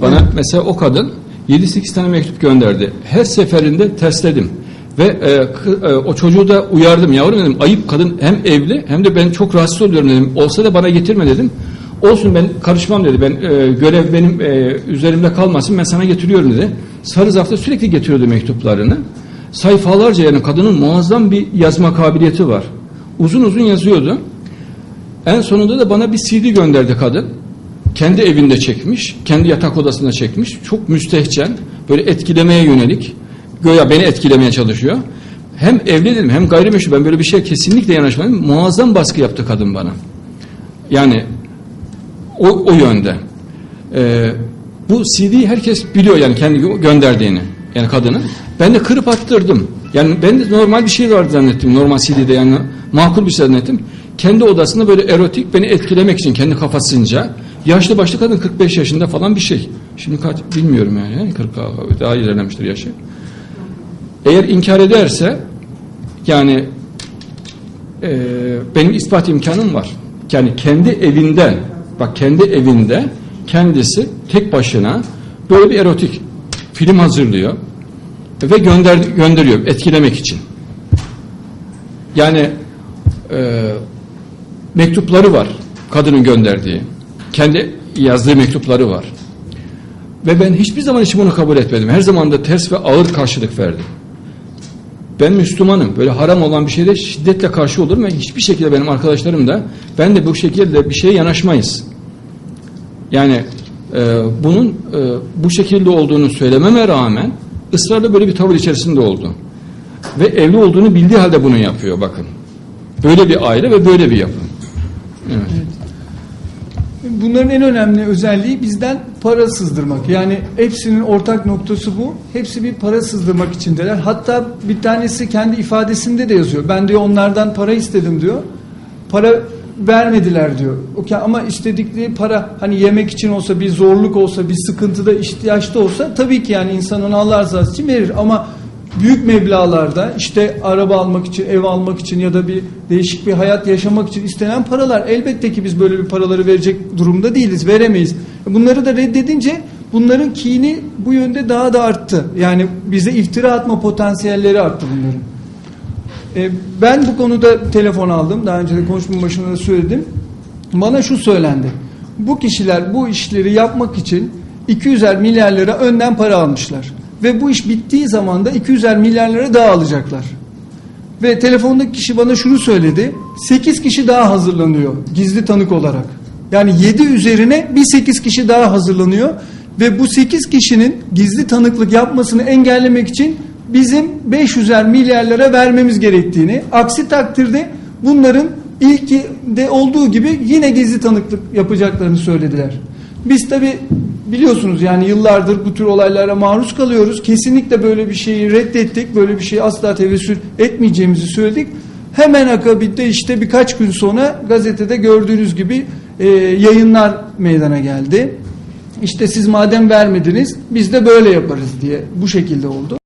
Bana mesela o kadın 7-8 tane mektup gönderdi. Her seferinde tersledim. Ve e, e, o çocuğu da uyardım. Yavrum dedim ayıp kadın hem evli hem de ben çok rahatsız oluyorum dedim. Olsa da bana getirme dedim. Olsun ben karışmam dedi. Ben e, görev benim e, üzerimde kalmasın ben sana getiriyorum dedi. Sarı zarfta sürekli getiriyordu mektuplarını. Sayfalarca yani kadının muazzam bir yazma kabiliyeti var. Uzun uzun yazıyordu. En sonunda da bana bir CD gönderdi kadın. Kendi evinde çekmiş, kendi yatak odasında çekmiş. Çok müstehcen, böyle etkilemeye yönelik. Göya beni etkilemeye çalışıyor. Hem evli dedim hem gayrimeşru. Ben böyle bir şeye kesinlikle yanaşmadım. Muazzam baskı yaptı kadın bana. Yani o, o yönde. Ee, bu CD'yi herkes biliyor yani kendi gö- gönderdiğini. Yani kadının. Ben de kırıp attırdım. Yani ben de normal bir şey vardı zannettim. Normal CD'de yani makul bir şey zannettim. Kendi odasında böyle erotik beni etkilemek için kendi kafasınca. Yaşlı başlı kadın 45 yaşında falan bir şey. Şimdi kaç bilmiyorum yani. yani 40 daha ilerlemiştir yaşı. Eğer inkar ederse yani e, benim ispat imkanım var. Yani kendi evinden, bak kendi evinde kendisi tek başına böyle bir erotik film hazırlıyor ve gönder, gönderiyor etkilemek için. Yani e, mektupları var kadının gönderdiği. Kendi yazdığı mektupları var. Ve ben hiçbir zaman için bunu kabul etmedim. Her zaman da ters ve ağır karşılık verdim. Ben Müslümanım. Böyle haram olan bir şeyde şiddetle karşı olurum ve hiçbir şekilde benim arkadaşlarım da ben de bu şekilde bir şeye yanaşmayız. Yani e, bunun e, bu şekilde olduğunu söylememe rağmen ısrarla böyle bir tavır içerisinde oldu. Ve evli olduğunu bildiği halde bunu yapıyor bakın. Böyle bir aile ve böyle bir yapı. Evet. Bunların en önemli özelliği bizden para sızdırmak. Yani hepsinin ortak noktası bu. Hepsi bir para sızdırmak içindeler. Hatta bir tanesi kendi ifadesinde de yazıyor. Ben diyor onlardan para istedim diyor. Para vermediler diyor. Ama istedikleri para hani yemek için olsa bir zorluk olsa bir sıkıntıda ihtiyaçta olsa tabii ki yani insan onu Allah rızası için verir ama büyük meblağlarda işte araba almak için, ev almak için ya da bir değişik bir hayat yaşamak için istenen paralar elbette ki biz böyle bir paraları verecek durumda değiliz, veremeyiz. Bunları da reddedince bunların kini bu yönde daha da arttı. Yani bize iftira atma potansiyelleri arttı bunların. E, ben bu konuda telefon aldım. Daha önce de konuşmanın başında da söyledim. Bana şu söylendi. Bu kişiler bu işleri yapmak için 200'er milyar lira önden para almışlar. Ve bu iş bittiği zaman da 200'er milyar lira daha alacaklar. Ve telefondaki kişi bana şunu söyledi. 8 kişi daha hazırlanıyor gizli tanık olarak. Yani 7 üzerine bir 8 kişi daha hazırlanıyor. Ve bu 8 kişinin gizli tanıklık yapmasını engellemek için bizim 500'er milyar lira vermemiz gerektiğini, aksi takdirde bunların ilkinde olduğu gibi yine gizli tanıklık yapacaklarını söylediler. Biz tabi biliyorsunuz yani yıllardır bu tür olaylara maruz kalıyoruz. Kesinlikle böyle bir şeyi reddettik. Böyle bir şeyi asla tevessül etmeyeceğimizi söyledik. Hemen akabinde işte birkaç gün sonra gazetede gördüğünüz gibi e, yayınlar meydana geldi. İşte siz madem vermediniz biz de böyle yaparız diye bu şekilde oldu.